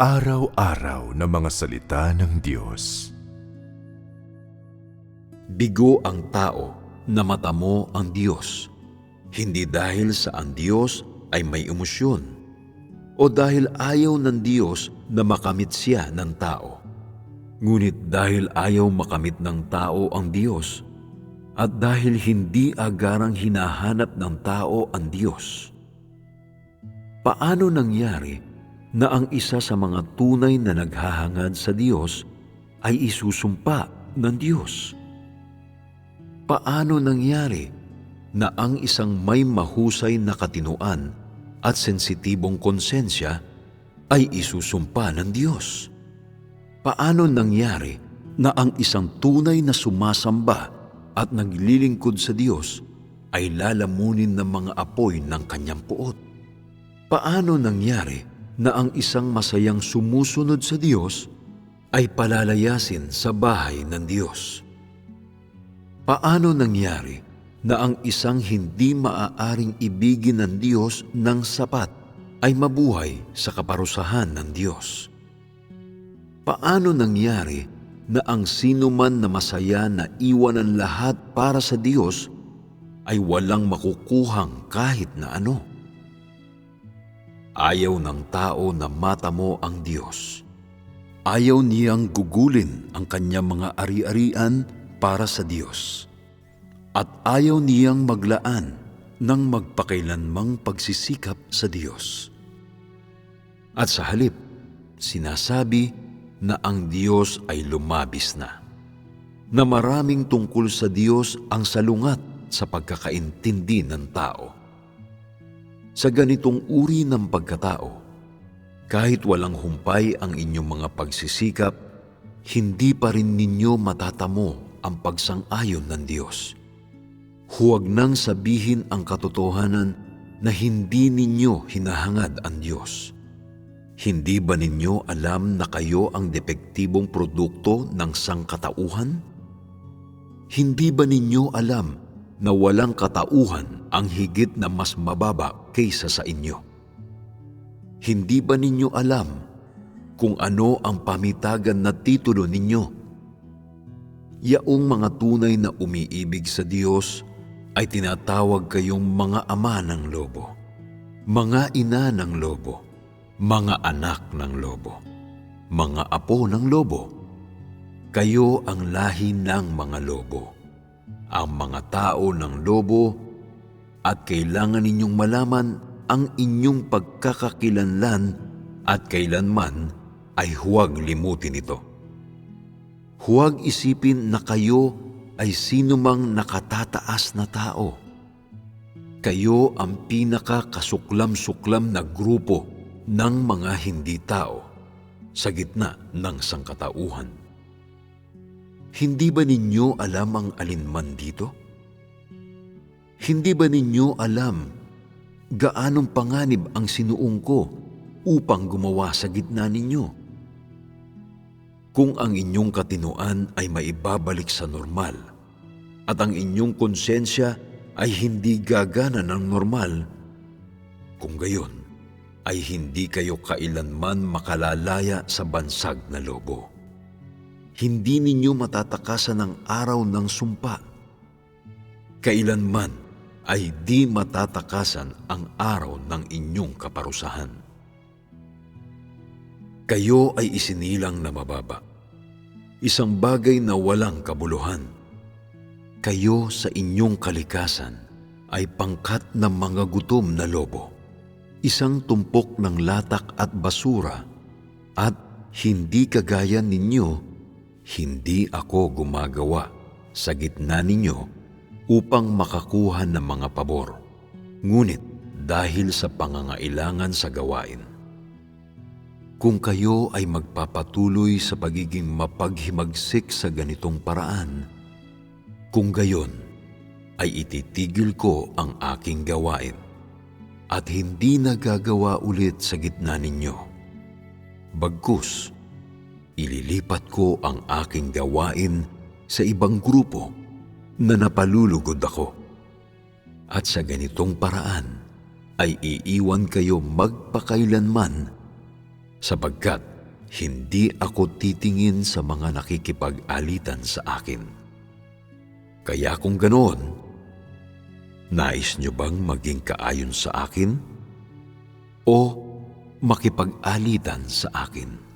Pang-araw-araw na mga salita ng Diyos. Bigo ang tao na matamo ang Diyos, hindi dahil sa ang Diyos ay may emosyon o dahil ayaw ng Diyos na makamit siya ng tao. Ngunit dahil ayaw makamit ng tao ang Diyos at dahil hindi agarang hinahanap ng tao ang Diyos. Paano nangyari na ang isa sa mga tunay na naghahangad sa Diyos ay isusumpa ng Diyos? Paano nangyari na ang isang may mahusay na katinuan at sensitibong konsensya ay isusumpa ng Diyos? Paano nangyari na ang isang tunay na sumasamba at naglilingkod sa Diyos ay lalamunin ng mga apoy ng kanyang puot? Paano nangyari na ang isang masayang sumusunod sa Diyos ay palalayasin sa bahay ng Diyos. Paano nangyari na ang isang hindi maaaring ibigin ng Diyos ng sapat ay mabuhay sa kaparusahan ng Diyos? Paano nangyari na ang sino man na masaya na iwan ang lahat para sa Diyos ay walang makukuhang kahit na ano? Ayaw ng tao na matamo ang Diyos. Ayaw niyang gugulin ang kanyang mga ari-arian para sa Diyos. At ayaw niyang maglaan ng magpakailanmang pagsisikap sa Diyos. At sa halip, sinasabi na ang Diyos ay lumabis na. Na maraming tungkol sa Diyos ang salungat sa pagkakaintindi ng tao sa ganitong uri ng pagkatao. Kahit walang humpay ang inyong mga pagsisikap, hindi pa rin ninyo matatamo ang pagsang-ayon ng Diyos. Huwag nang sabihin ang katotohanan na hindi ninyo hinahangad ang Diyos. Hindi ba ninyo alam na kayo ang depektibong produkto ng sangkatauhan? Hindi ba ninyo alam na walang katauhan ang higit na mas mababa kaysa sa inyo. Hindi ba ninyo alam kung ano ang pamitagan na titulo ninyo? Yaong mga tunay na umiibig sa Diyos ay tinatawag kayong mga ama ng lobo, mga ina ng lobo, mga anak ng lobo, mga apo ng lobo. Kayo ang lahi ng mga lobo ang mga tao ng lobo at kailangan ninyong malaman ang inyong pagkakakilanlan at kailanman ay huwag limutin ito. Huwag isipin na kayo ay sinumang nakatataas na tao. Kayo ang pinakakasuklam-suklam na grupo ng mga hindi tao sa gitna ng sangkatauhan. Hindi ba ninyo alam ang alinman dito? Hindi ba ninyo alam gaanong panganib ang sinuong ko upang gumawa sa gitna ninyo? Kung ang inyong katinuan ay maibabalik sa normal at ang inyong konsensya ay hindi gagana ng normal, kung gayon ay hindi kayo kailanman makalalaya sa bansag na lobo hindi ninyo matatakasan ng araw ng sumpa. Kailanman ay di matatakasan ang araw ng inyong kaparusahan. Kayo ay isinilang na mababa, isang bagay na walang kabuluhan. Kayo sa inyong kalikasan ay pangkat ng mga gutom na lobo, isang tumpok ng latak at basura, at hindi kagaya ninyo hindi ako gumagawa sa gitna ninyo upang makakuha ng mga pabor, ngunit dahil sa pangangailangan sa gawain. Kung kayo ay magpapatuloy sa pagiging mapaghimagsik sa ganitong paraan, kung gayon ay ititigil ko ang aking gawain at hindi nagagawa ulit sa gitna ninyo. Bagkus, ililipat ko ang aking gawain sa ibang grupo na napalulugod ako. At sa ganitong paraan ay iiwan kayo magpakailanman sapagkat hindi ako titingin sa mga nakikipag-alitan sa akin. Kaya kung ganoon, nais niyo bang maging kaayon sa akin? O makipag-alitan sa akin?